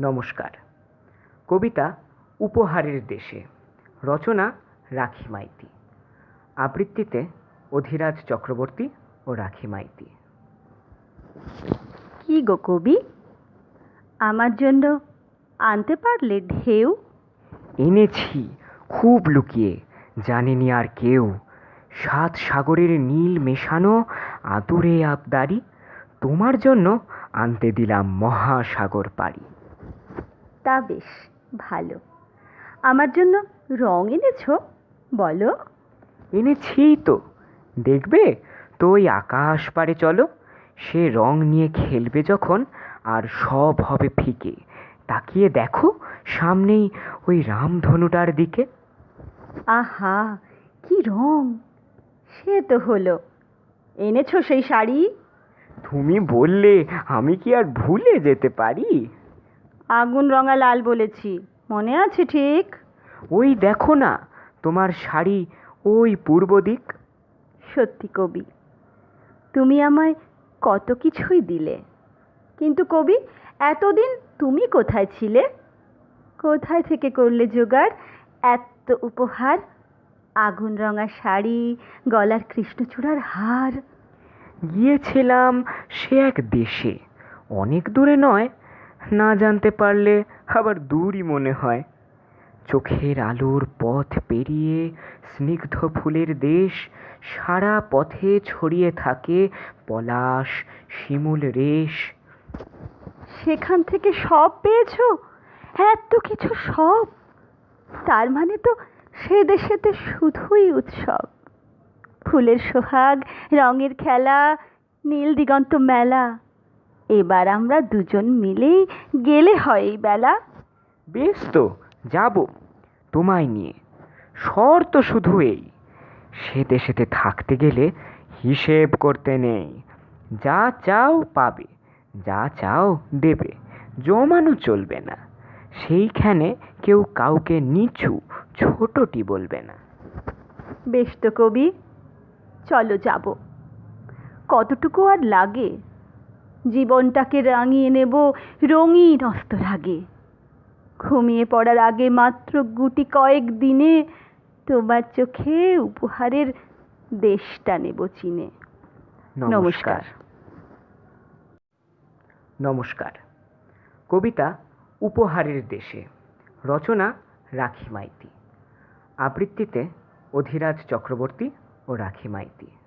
নমস্কার। কবিতা উপহারের দেশে রচনা রাখি মাইতি। আবৃত্তিতে অধিরাজ চক্রবর্তী ও রাখি মাইতি। কি গো কবি? আমার জন্য আনতে পারলে ঢেউ? এনেছি খুব লুকিয়ে জানেনি আর কেউ। সাত সাগরের নীল মেশানো আদুরে আবদারি তোমার জন্য আনতে দিলাম মহাসাগর পাড়ি। তা বেশ ভালো। আমার জন্য রং এনেছ? বলো। এনেছি তো। দেখবে? তো ওই আকাশ পারে চলো। সে রং নিয়ে খেলবে যখন আর সব হবে ফিকে। তাকিয়ে দেখো সামনেই ওই রামধনুটার দিকে। আহা কি রং! সে তো হলো। এনেছো সেই শাড়ি? তুমি বললে আমি কি আর ভুলে যেতে পারি? আগুন রঙা লাল বলেছি। মনে আছে ঠিক? ওই দেখো না তোমার শাড়ি ওই পূর্ব দিক। সত্যি কবি তুমি আমায় কত কিছুই দিলে। কিন্তু কবি এতদিন তুমি কোথায় ছিলে? কোথায় থেকে করলে জোগাড়? এত উপহার আগুন রঙা শাড়ি গলার কৃষ্ণচূড়ার হার। গিয়েছিলাম সে এক দেশে অনেক দূরে নয় না জানতে পারলে আবার দূরই মনে হয়। চোখের আলোর পথ পেরিয়ে স্নিগ্ধ ফুলের দেশ সারা পথে ছড়িয়ে থাকে পলাশ শিমুল রেশ। সেখান থেকে সব পেয়েছ? এত কিছু সব? তার মানে তো সে দেশেতে শুধুই উৎসব। ফুলের সোহাগ, রঙের খেলা, নীল দিগন্ত মেলা। এবার আমরা দুজন মিলেই গেলে হয় এই বেলা। বেশ তো যাব তোমায় নিয়ে। শর্ত শুধু এই সেতে সেতে থাকতে গেলে হিসেব করতে নেই। যা চাও পাবে যা চাও দেবে জমানো চলবে না। সেইখানে কেউ কাউকে নিচু ছোটটি বলবে না। বেশ তো কবি চলো যাব। কতটুকু আর লাগে? জীবনটাকে রাঙিয়ে নেব রঙিন অস্তরাগে। ঘুমিয়ে পড়ার আগে মাত্র গুটি কয়েক দিনে তোমার চোখে উপহারের দেশটা নেব চিনে। নমস্কার। নমস্কার। কবিতা উপহারের দেশে। রচনা রাখি মাইতি। আবৃত্তিতে অধিরাজ চক্রবর্তী ও রাখি মাইতি।